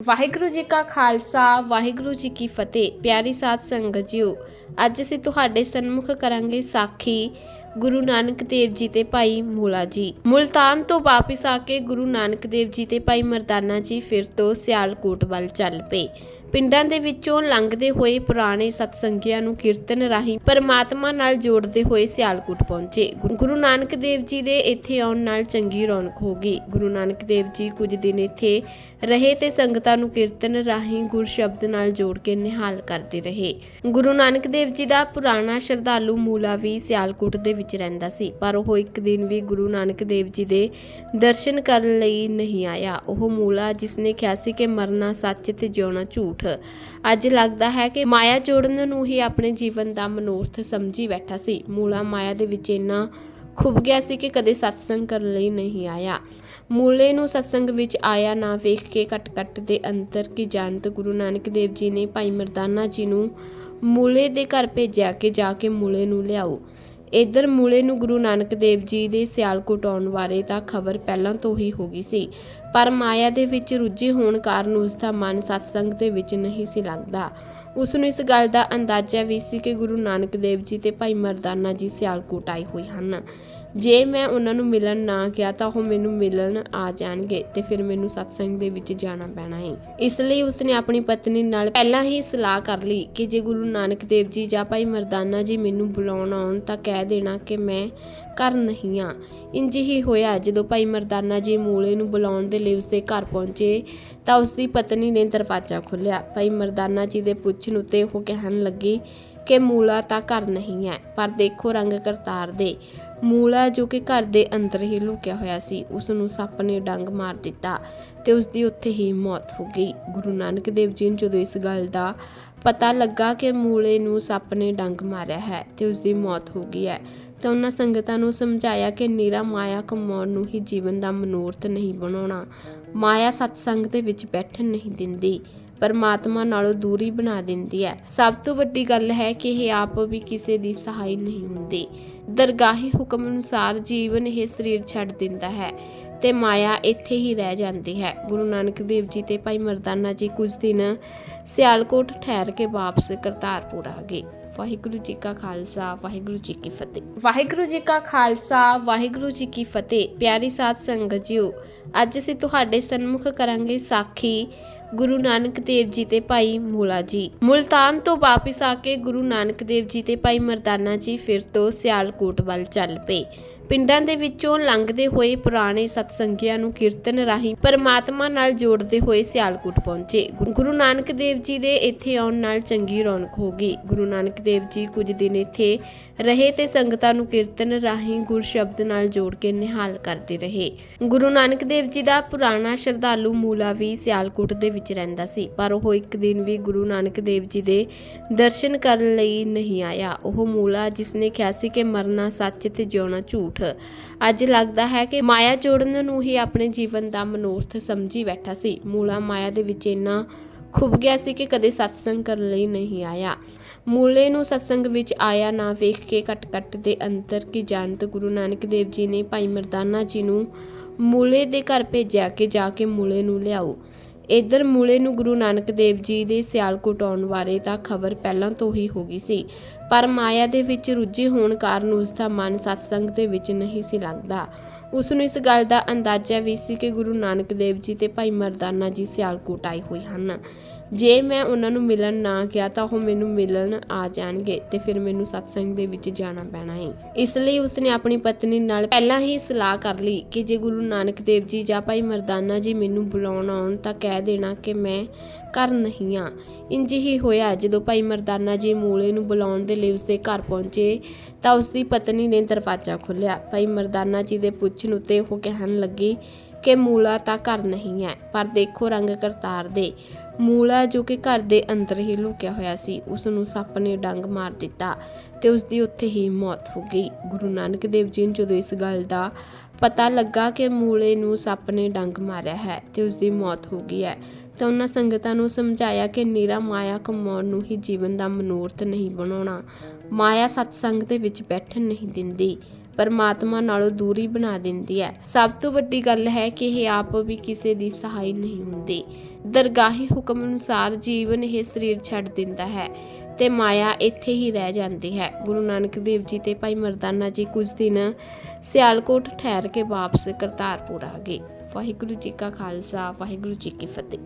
ਵਾਹਿਗੁਰੂ ਜੀ ਕਾ ਖਾਲਸਾ, ਵਾਹਿਗੁਰੂ ਜੀ ਕੀ ਫਤਿਹ। ਪਿਆਰੀ ਸਾਧ ਸੰਗਤ ਜੀਓ, ਅੱਜ ਅਸੀਂ ਤੁਹਾਡੇ ਸਨਮੁਖ ਕਰਾਂਗੇ ਸਾਖੀ ਗੁਰੂ ਨਾਨਕ ਦੇਵ ਜੀ ਤੇ ਭਾਈ ਮੂਲਾ ਜੀ। ਮੁਲਤਾਨ ਤੋਂ ਵਾਪਿਸ ਆ ਕੇ ਗੁਰੂ ਨਾਨਕ ਦੇਵ ਜੀ ਤੇ ਭਾਈ ਮਰਦਾਨਾ ਜੀ ਫਿਰ ਤੋਂ ਸਿਆਲਕੋਟ ਵੱਲ ਚੱਲ ਪਏ। ਪਿੰਡਾਂ ਦੇ ਵਿੱਚੋਂ ਲੰਘਦੇ ਹੋਏ ਪੁਰਾਣੇ ਸਤਸੰਗੀਆਂ ਨੂੰ ਕੀਰਤਨ ਰਾਹੀਂ ਪਰਮਾਤਮਾ ਨਾਲ ਜੋੜਦੇ ਹੋਏ ਸਿਆਲਕੋਟ ਪਹੁੰਚੇ। ਗੁਰੂ- ਨਾਨਕ ਦੇਵ ਜੀ ਦੇ ਇੱਥੇ ਆਉਣ ਨਾਲ ਚੰਗੀ ਰੌਣਕ ਹੋ ਗਈ। ਗੁਰੂ ਨਾਨਕ ਦੇਵ ਜੀ ਕੁਝ ਦਿਨ ਇੱਥੇ ਰਹੇ ਤੇ ਸੰਗਤਾਂ ਨੂੰ ਕੀਰਤਨ ਰਾਹੀਂ ਗੁਰ ਸ਼ਬਦ ਨਾਲ ਜੋੜ ਕੇ ਨਿਹਾਲ ਕਰਦੇ ਰਹੇ। ਗੁਰੂ ਨਾਨਕ ਦੇਵ ਜੀ ਦਾ ਪੁਰਾਣਾ ਸ਼ਰਧਾਲੂ ਮੂਲਾ ਵੀ ਸਿਆਲਕੋਟ ਦੇ ਵਿੱਚ ਰਹਿੰਦਾ ਸੀ, ਪਰ ਉਹ ਇੱਕ ਦਿਨ ਵੀ ਗੁਰੂ ਨਾਨਕ ਦੇਵ ਜੀ ਦੇ ਦਰਸ਼ਨ ਕਰਨ ਲਈ ਨਹੀਂ ਆਇਆ। ਉਹ ਮੂਲਾ ਜਿਸ ਨੇ ਕਿਹਾ ਸੀ ਕਿ ਮਰਨਾ ਸੱਚ ਤੇ ਜਿਉਣਾ ਝੂਠ ਅੱਜ ਲੱਗਦਾ ਹੈ ਕਿ ਮਾਇਆ ਜੋੜਨ ਨੂੰ ਹੀ ਆਪਣੇ ਜੀਵਨ ਦਾ ਮਨੋਰਥ ਸਮਝੀ ਬੈਠਾ ਸੀ। ਮੂਲਾ ਮਾਇਆ ਦੇ ਵਿੱਚ ਇੰਨਾ ਖੁੱਭ ਗਿਆ ਸੀ ਕਿ ਕਦੇ ਸਤਸੰਗ ਕਰਨ ਲਈ ਨਹੀਂ ਆਇਆ। ਮੂਲੇ ਨੂੰ ਸਤਸੰਗ ਵਿੱਚ ਆਇਆ ਨਾ ਵੇਖ ਕੇ ਕਟ ਕਟ ਦੇ ਅੰਤਰ ਕੀ ਜਾਣਤ ਗੁਰੂ ਨਾਨਕ ਦੇਵ ਜੀ ਨੇ ਭਾਈ ਮਰਦਾਨਾ ਜੀ ਨੂੰ ਮੂਲੇ ਦੇ ਘਰ ਭੇਜਿਆ ਕਿ ਜਾ ਕੇ ਮੂਲੇ ਨੂੰ ਲਿਆਓ। ਇਧਰ ਮੂਲੇ ਨੂੰ ਗੁਰੂ ਨਾਨਕ ਦੇਵ ਜੀ ਦੇ ਸਿਆਲਕੋਟ ਆਉਣ ਬਾਰੇ ਤਾਂ ਖਬਰ ਪਹਿਲਾਂ ਤੋਂ ਹੀ ਹੋ ਗਈ ਸੀ, ਪਰ ਮਾਇਆ ਦੇ ਵਿੱਚ ਰੁੱਝੇ ਹੋਣ ਕਾਰਨ ਉਸ ਦਾ ਮਨ ਸਤਸੰਗ ਦੇ ਵਿੱਚ ਨਹੀਂ ਸੀ ਲੱਗਦਾ ਉਸ ਨੂੰ ਇਸ ਗੱਲ ਦਾ ਅੰਦਾਜ਼ਾ ਵੀ ਸੀ ਕਿ ਗੁਰੂ ਨਾਨਕ ਦੇਵ ਜੀ ਤੇ ਭਾਈ ਮਰਦਾਨਾ ਜੀ ਸਿਆਲਕੋਟ ਆਏ ਹੋਏ ਹਨ। ਜੇ ਮੈਂ ਉਹਨਾਂ ਨੂੰ ਮਿਲਣ ਨਾ ਗਿਆ ਤਾਂ ਉਹ ਮੈਨੂੰ ਮਿਲਣ ਆ ਜਾਣਗੇ ਤੇ ਫਿਰ ਮੈਨੂੰ ਸਤਸੰਗ ਦੇ ਵਿੱਚ ਜਾਣਾ ਪੈਣਾ ਹੈ ਇਸ ਲਈ ਉਸਨੇ ਆਪਣੀ ਪਤਨੀ ਨਾਲ ਪਹਿਲਾਂ ਹੀ ਸਲਾਹ ਕਰ ਲਈ ਕਿ ਜੇ ਗੁਰੂ ਨਾਨਕ ਦੇਵ ਜੀ ਜਾਂ ਭਾਈ ਮਰਦਾਨਾ ਜੀ ਮੈਨੂੰ ਬੁਲਾਉਣ ਆਉਣ ਤਾਂ ਕਹਿ ਦੇਣਾ ਕਿ ਮੈਂ ਘਰ ਨਹੀਂ ਆ। ਇੰਜ ਹੀ ਹੋਇਆ। ਜਦੋਂ ਭਾਈ ਮਰਦਾਨਾ ਜੀ ਮੂਲੇ ਨੂੰ ਬੁਲਾਉਣ ਦੇ ਲਈ ਉਸਦੇ ਘਰ ਪਹੁੰਚੇ ਤਾਂ ਉਸਦੀ ਪਤਨੀ ਨੇ ਦਰਵਾਜ਼ਾ ਖੋਲ੍ਹਿਆ। ਭਾਈ ਮਰਦਾਨਾ ਜੀ ਦੇ ਪੁੱਛਣ ਉੱਤੇ ਉਹ ਕਹਿਣ ਲੱਗੀ ਕਿ ਮੂਲਾ ਤਾਂ ਘਰ ਨਹੀਂ ਹੈ, ਪਰ ਦੇਖੋ ਰੰਗ ਕਰਤਾਰ ਦੇ। ਮੂਲਾ ਜੋ ਕਿ ਘਰ ਦੇ ਅੰਦਰ ਹੀ ਲੁਕਿਆ ਹੋਇਆ ਸੀ ਉਸ ਨੂੰ ਸੱਪ ਨੇ ਡੰਗ ਮਾਰ ਦਿੱਤਾ ਤੇ ਉਸ ਦੀ ਉੱਥੇ ਹੀ ਮੌਤ ਹੋ ਗਈ। ਗੁਰੂ ਨਾਨਕ ਦੇਵ ਜੀ ਨੂੰ ਜਦੋਂ ਇਸ ਗੱਲ ਦਾ ਪਤਾ ਲੱਗਾ ਕਿ ਮੂਲੇ ਨੂੰ ਸੱਪ ਨੇ ਡੰਗ ਮਾਰਿਆ ਹੈ ਤੇ ਉਸ ਦੀ ਮੌਤ ਹੋ ਗਈ ਹੈ, ਤਾਂ ਉਹਨਾਂ ਸੰਗਤਾਂ ਨੂੰ ਸਮਝਾਇਆ ਕਿ ਨੀਰਾ ਮਾਇਆ ਕਮਾਉਣ ਨੂੰ ਹੀ ਜੀਵਨ ਦਾ ਮਨੋਰਥ ਨਹੀਂ ਬਣਾਉਣਾ। ਮਾਇਆ ਸਤਸੰਗ ਦੇ ਵਿੱਚ ਬੈਠਣ ਨਹੀਂ ਦਿੰਦੀ, ਪਰਮਾਤਮਾ ਨਾਲੋਂ ਦੂਰੀ ਬਣਾ ਦਿੰਦੀ ਹੈ। ਸਭ ਤੋਂ ਵੱਡੀ ਗੱਲ ਹੈ ਕਿ ਇਹ ਆਪ ਵੀ ਕਿਸੇ ਦੀ ਸਹਾਈ ਨਹੀਂ ਹੁੰਦੀ। ਦਰਗਾਹੀ ਹੁਕਮ ਅਨੁਸਾਰ ਜੀਵਨ ਇਹ ਸਰੀਰ ਛੱਡ ਦਿੰਦਾ ਹੈ ਤੇ ਮਾਇਆ ਇੱਥੇ ਹੀ ਰਹਿ ਜਾਂਦੀ ਹੈ। ਗੁਰੂ ਨਾਨਕ ਦੇਵ ਜੀ ਤੇ ਭਾਈ ਮਰਦਾਨਾ ਜੀ ਕੁਝ ਦਿਨ ਸਿਆਲਕੋਟ ਠਹਿਰ ਕੇ ਵਾਪਸ ਕਰਤਾਰਪੁਰ ਆ ਗਏ। ਵਾਹਿਗੁਰੂ ਜੀ ਕਾ ਖਾਲਸਾ, ਵਾਹਿਗੁਰੂ ਜੀ ਕੀ ਫਤਿਹ। ਵਾਹਿਗੁਰੂ ਜੀ ਕਾ ਖਾਲਸਾ, ਵਾਹਿਗੁਰੂ ਜੀ ਕੀ ਫਤਿਹ। ਪਿਆਰੀ ਸਾਧ ਸੰਗਤ ਜੀਓ, ਅੱਜ ਅਸੀਂ ਤੁਹਾਡੇ ਸਨਮੁਖ ਕਰਾਂਗੇ ਸਾਖੀ ਗੁਰੂ ਨਾਨਕ ਦੇਵ ਜੀ ਤੇ ਭਾਈ ਮੂਲਾ ਜੀ। ਮੁਲਤਾਨ ਤੋਂ ਵਾਪਿਸ ਆ ਕੇ ਗੁਰੂ ਨਾਨਕ ਦੇਵ ਜੀ ਤੇ ਭਾਈ ਮਰਦਾਨਾ ਜੀ ਫਿਰ ਤੋਂ ਸਿਆਲਕੋਟ ਵੱਲ ਚੱਲ ਪਏ। ਪਿੰਡਾਂ ਦੇ ਵਿੱਚੋਂ ਲੰਘਦੇ ਹੋਏ ਪੁਰਾਣੇ ਸਤਸੰਗੀਆਂ ਨੂੰ ਕੀਰਤਨ ਰਾਹੀਂ ਪਰਮਾਤਮਾ ਨਾਲ ਜੋੜਦੇ ਹੋਏ ਸਿਆਲਕੋਟ ਪਹੁੰਚੇ। ਗੁਰੂ- ਨਾਨਕ ਦੇਵ ਜੀ ਦੇ ਇੱਥੇ ਆਉਣ ਨਾਲ ਚੰਗੀ ਰੌਣਕ ਹੋ ਗਈ। ਗੁਰੂ ਨਾਨਕ ਦੇਵ ਜੀ ਕੁਝ ਦਿਨ ਇੱਥੇ ਰਹੇ ਤੇ ਸੰਗਤਾਂ ਨੂੰ ਕੀਰਤਨ ਰਾਹੀਂ ਗੁਰ ਸ਼ਬਦ ਨਾਲ ਜੋੜ ਕੇ ਨਿਹਾਲ ਕਰਦੇ ਰਹੇ। ਗੁਰੂ ਨਾਨਕ ਦੇਵ ਜੀ ਦਾ ਪੁਰਾਣਾ ਸ਼ਰਧਾਲੂ ਮੂਲਾ ਵੀ ਸਿਆਲਕੋਟ ਦੇ ਵਿੱਚ ਰਹਿੰਦਾ ਸੀ। ਪਰ ਉਹ ਇੱਕ ਦਿਨ ਵੀ ਗੁਰੂ ਨਾਨਕ ਦੇਵ ਜੀ ਦੇ ਦਰਸ਼ਨ ਕਰਨ ਲਈ ਨਹੀਂ ਆਇਆ। ਉਹ ਮੂਲਾ ਜਿਸ ਨੇ ਕਿਹਾ ਸੀ ਕਿ ਮਰਨਾ ਸੱਚ ਤੇ ਜਿਉਣਾ ਝੂਠ ਅੱਜ ਲੱਗਦਾ ਹੈ ਕਿ ਮਾਇਆ ਜੋੜਨ ਨੂੰ ਹੀ ਆਪਣੇ ਜੀਵਨ ਦਾ ਮਨੋਰਥ ਸਮਝੀ ਬੈਠਾ ਸੀ। ਮੂਲਾ ਮਾਇਆ ਦੇ ਵਿੱਚ ਇੰਨਾ ਖੁੱਭ ਗਿਆ ਸੀ ਕਿ ਕਦੇ ਸਤਸੰਗ ਕਰਨ ਲਈ ਨਹੀਂ ਆਇਆ। ਮੂਲੇ ਨੂੰ ਸਤਸੰਗ ਵਿੱਚ ਆਇਆ ਨਾ ਵੇਖ ਕੇ ਕਟ ਕਟ ਦੇ ਅੰਤਰ ਕੀ ਜਾਣਤ ਗੁਰੂ ਨਾਨਕ ਦੇਵ ਜੀ ਨੇ ਭਾਈ ਮਰਦਾਨਾ ਜੀ ਨੂੰ ਮੂਲੇ ਦੇ ਘਰ ਭੇਜਿਆ ਕਿ ਜਾ ਕੇ ਮੂਲੇ ਨੂੰ ਲਿਆਓ। ਇਧਰ ਮੂਲੇ ਨੂੰ ਗੁਰੂ ਨਾਨਕ ਦੇਵ ਜੀ ਦੇ ਸਿਆਲਕੋਟ ਆਉਣ ਬਾਰੇ ਤਾਂ ਖਬਰ ਪਹਿਲਾਂ ਤੋਂ ਹੀ ਹੋ ਗਈ ਸੀ, ਪਰ ਮਾਇਆ ਦੇ ਵਿੱਚ ਰੁੱਝੇ ਹੋਣ ਕਾਰਨ ਉਸ ਦਾ ਮਨ ਸਤਸੰਗ ਦੇ ਵਿੱਚ ਨਹੀਂ ਸੀ ਲੱਗਦਾ ਉਸ ਨੂੰ ਇਸ ਗੱਲ ਦਾ ਅੰਦਾਜ਼ਾ ਵੀ ਸੀ ਕਿ ਗੁਰੂ ਨਾਨਕ ਦੇਵ ਜੀ ਤੇ ਭਾਈ ਮਰਦਾਨਾ ਜੀ ਸਿਆਲਕੋਟ ਆਏ ਹੋਏ ਹਨ। ਜੇ ਮੈਂ ਉਹਨਾਂ ਨੂੰ ਮਿਲਣ ਨਾ ਗਿਆ ਤਾਂ ਉਹ ਮੈਨੂੰ ਮਿਲਣ ਆ ਜਾਣਗੇ ਤੇ ਫਿਰ ਮੈਨੂੰ ਸਤਸੰਗ ਦੇ ਵਿੱਚ ਜਾਣਾ ਪੈਣਾ ਹੈ ਇਸ ਲਈ ਉਸਨੇ ਆਪਣੀ ਪਤਨੀ ਨਾਲ ਪਹਿਲਾਂ ਹੀ ਸਲਾਹ ਕਰ ਲਈ ਕਿ ਜੇ ਗੁਰੂ ਨਾਨਕ ਦੇਵ ਜੀ ਜਾਂ ਭਾਈ ਮਰਦਾਨਾ ਜੀ ਮੈਨੂੰ ਬੁਲਾਉਣ ਆਉਣ ਤਾਂ ਕਹਿ ਦੇਣਾ ਕਿ ਮੈਂ ਘਰ ਨਹੀਂ ਆ। ਇੰਜ ਹੀ ਹੋਇਆ, ਜਦੋਂ ਭਾਈ ਮਰਦਾਨਾ ਜੀ ਮੂਲੇ ਨੂੰ ਬੁਲਾਉਣ ਦੇ ਲਈ ਉਸਦੇ ਘਰ ਪਹੁੰਚੇ ਤਾਂ ਉਸਦੀ ਪਤਨੀ ਨੇ ਦਰਵਾਜ਼ਾ ਖੋਲ੍ਹਿਆ। ਭਾਈ ਮਰਦਾਨਾ ਜੀ ਦੇ ਪੁੱਛਣ ਉੱਤੇ ਉਹ ਕਹਿਣ ਲੱਗੀ ਕਿ ਮੂਲਾ ਤਾਂ ਘਰ ਨਹੀਂ ਹੈ, ਪਰ ਦੇਖੋ ਰੰਗ ਕਰਤਾਰ ਦੇ। ਮੂਲਾ ਜੋ ਕਿ ਘਰ ਦੇ ਅੰਦਰ ਹੀ ਲੁਕਿਆ ਹੋਇਆ ਸੀ ਉਸ ਨੂੰ ਸੱਪ ਨੇ ਡੰਗ ਮਾਰ ਦਿੱਤਾ ਤੇ ਉਸ ਦੀ ਉੱਥੇ ਹੀ ਮੌਤ ਹੋ ਗਈ। ਗੁਰੂ ਨਾਨਕ ਦੇਵ ਜੀ ਨੂੰ ਜਦੋਂ ਇਸ ਗੱਲ ਦਾ ਪਤਾ ਲੱਗਾ ਕਿ ਮੂਲੇ ਨੂੰ ਸੱਪ ਨੇ ਡੰਗ ਮਾਰਿਆ ਹੈ ਤੇ ਉਸ ਦੀ ਮੌਤ ਹੋ ਗਈ ਹੈ, ਤਾਂ ਉਹਨਾਂ ਸੰਗਤਾਂ ਨੂੰ ਸਮਝਾਇਆ ਕਿ ਨੀਰਾ ਮਾਇਆ ਕਮਾਉਣ ਨੂੰ ਹੀ ਜੀਵਨ ਦਾ ਮਨੋਰਥ ਨਹੀਂ ਬਣਾਉਣਾ। ਮਾਇਆ ਸਤਸੰਗ ਦੇ ਵਿੱਚ ਬੈਠਣ ਨਹੀਂ ਦਿੰਦੀ। ਪਰਮਾਤਮਾ ਨਾਲੋਂ ਦੂਰੀ ਬਣਾ ਦਿੰਦੀ ਹੈ। ਸਭ ਤੋਂ ਵੱਡੀ ਗੱਲ ਹੈ ਕਿ ਇਹ ਆਪ ਵੀ ਕਿਸੇ ਦੀ ਸਹਾਈ ਨਹੀਂ ਹੁੰਦੀ। ਦਰਗਾਹੀ ਹੁਕਮ ਅਨੁਸਾਰ ਜੀਵਨ ਇਹ ਸਰੀਰ ਛੱਡ ਦਿੰਦਾ ਹੈ ਤੇ ਮਾਇਆ ਇੱਥੇ ਹੀ ਰਹਿ ਜਾਂਦੀ ਹੈ। ਗੁਰੂ ਨਾਨਕ ਦੇਵ ਜੀ ਤੇ ਭਾਈ ਮਰਦਾਨਾ ਜੀ ਕੁਝ ਦਿਨ ਸਿਆਲਕੋਟ ਠਹਿਰ ਕੇ ਵਾਪਸ ਕਰਤਾਰਪੁਰ ਆ ਗਏ। ਵਾਹਿਗੁਰੂ ਜੀ ਕਾ ਖਾਲਸਾ, ਵਾਹਿਗੁਰੂ ਜੀ ਕੀ ਫਤਿਹ।